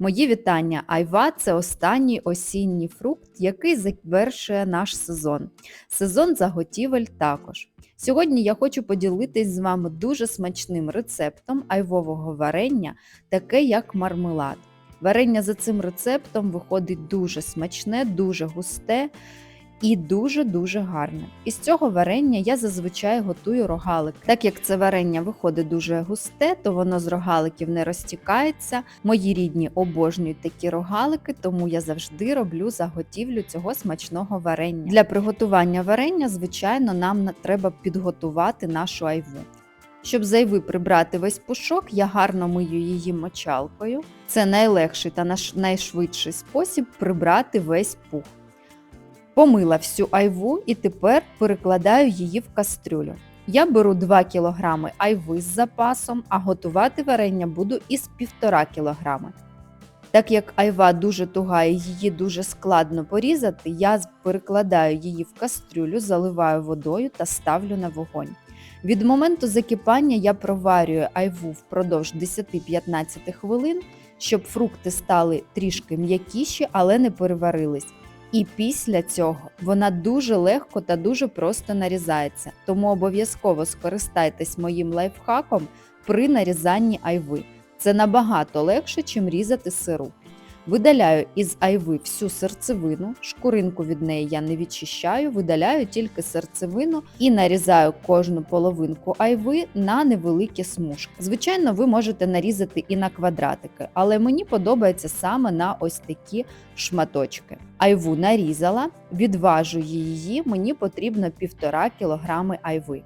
Мої вітання. Айва це останній осінній фрукт, який завершує наш сезон. Сезон заготівель також. Сьогодні я хочу поділитись з вами дуже смачним рецептом айвового варення, таке як мармелад. Варення за цим рецептом виходить дуже смачне, дуже густе і дуже-дуже гарне. Із цього варення я зазвичай готую рогалики. Так як це варення виходить дуже густе, то воно з рогаликів не розтікається. Мої рідні обожнюють такі рогалики, тому я завжди роблю заготівлю цього смачного варення. Для приготування варення, звичайно, нам треба підготувати нашу айву. Щоб з айви прибрати весь пушок, я гарно мию її мочалкою. Це найлегший та найшвидший спосіб прибрати весь пух. Помила всю айву і тепер перекладаю її в кастрюлю. Я беру 2 кг айви з запасом, а готувати варення буду із 1,5 кг. Так як айва дуже туга і її дуже складно порізати, я перекладаю її в кастрюлю, заливаю водою та ставлю на вогонь. Від моменту закипання я проварюю айву впродовж 10-15 хвилин, щоб фрукти стали трішки м'якіші, але не переварились. І після цього вона дуже легко та дуже просто нарізається. Тому обов'язково скористайтесь моїм лайфхаком при нарізанні айви. Це набагато легше, чим різати сиру. Видаляю із айви всю серцевину, шкуринку від неї я не відчищаю, видаляю тільки серцевину і нарізаю кожну половинку айви на невеликі смужки. Звичайно, ви можете нарізати і на квадратики, але мені подобається саме на ось такі шматочки. Айву нарізала, відважу її, мені потрібно 1,5 кг айви.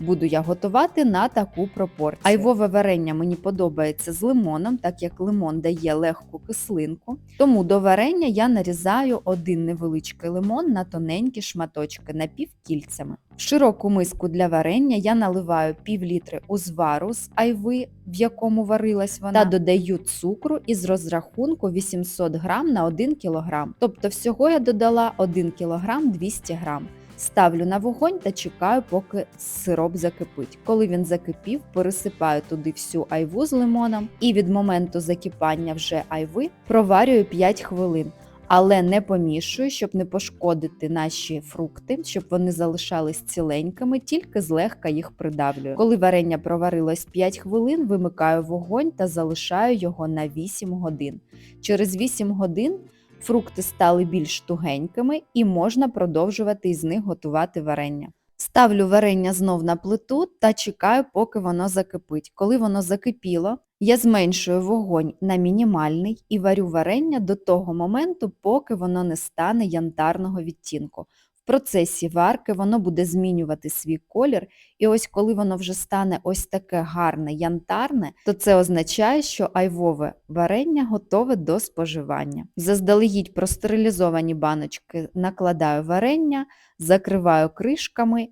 Буду я готувати на таку пропорцію. Айвове варення мені подобається з лимоном, так як лимон дає легку кислинку. Тому до варення я нарізаю один невеличкий лимон на тоненькі шматочки напівкільцями. В широку миску для варення я наливаю пів літри узвару з айви, в якому варилась вона, та додаю цукру із розрахунку 800 г на 1 кг. Тобто всього я додала 1 кг 200 г. Ставлю на вогонь та чекаю, поки сироп закипить. Коли він закипів, пересипаю туди всю айву з лимоном і від моменту закипання вже айви проварюю 5 хвилин. Але не помішую, щоб не пошкодити наші фрукти, щоб вони залишались ціленькими, тільки злегка їх придавлюю. Коли варення проварилось 5 хвилин, вимикаю вогонь та залишаю його на 8 годин. Через 8 годин фрукти стали більш тугенькими і можна продовжувати із них готувати варення. Ставлю варення знов на плиту та чекаю, поки воно закипить. Коли воно закипіло, я зменшую вогонь на мінімальний і варю варення до того моменту, поки воно не стане янтарного відтінку. Процесі варки воно буде змінювати свій колір, і ось коли воно вже стане ось таке гарне янтарне, то це означає, що айвове варення готове до споживання. Заздалегідь простерилізовані баночки накладаю варення, закриваю кришками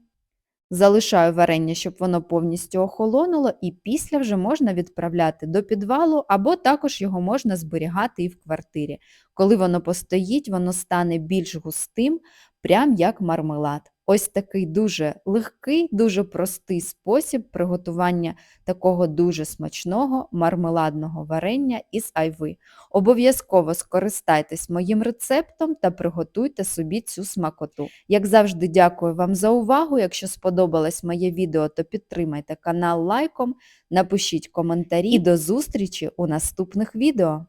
Залишаю варення, щоб воно повністю охолонуло, і після вже можна відправляти до підвалу, або також його можна зберігати і в квартирі. Коли воно постоїть, воно стане більш густим, прям як мармелад. Ось такий дуже легкий, дуже простий спосіб приготування такого дуже смачного мармеладного варення із айви. Обов'язково скористайтесь моїм рецептом та приготуйте собі цю смакоту. Як завжди, дякую вам за увагу. Якщо сподобалось моє відео, то підтримайте канал лайком, напишіть коментарі і до зустрічі у наступних відео.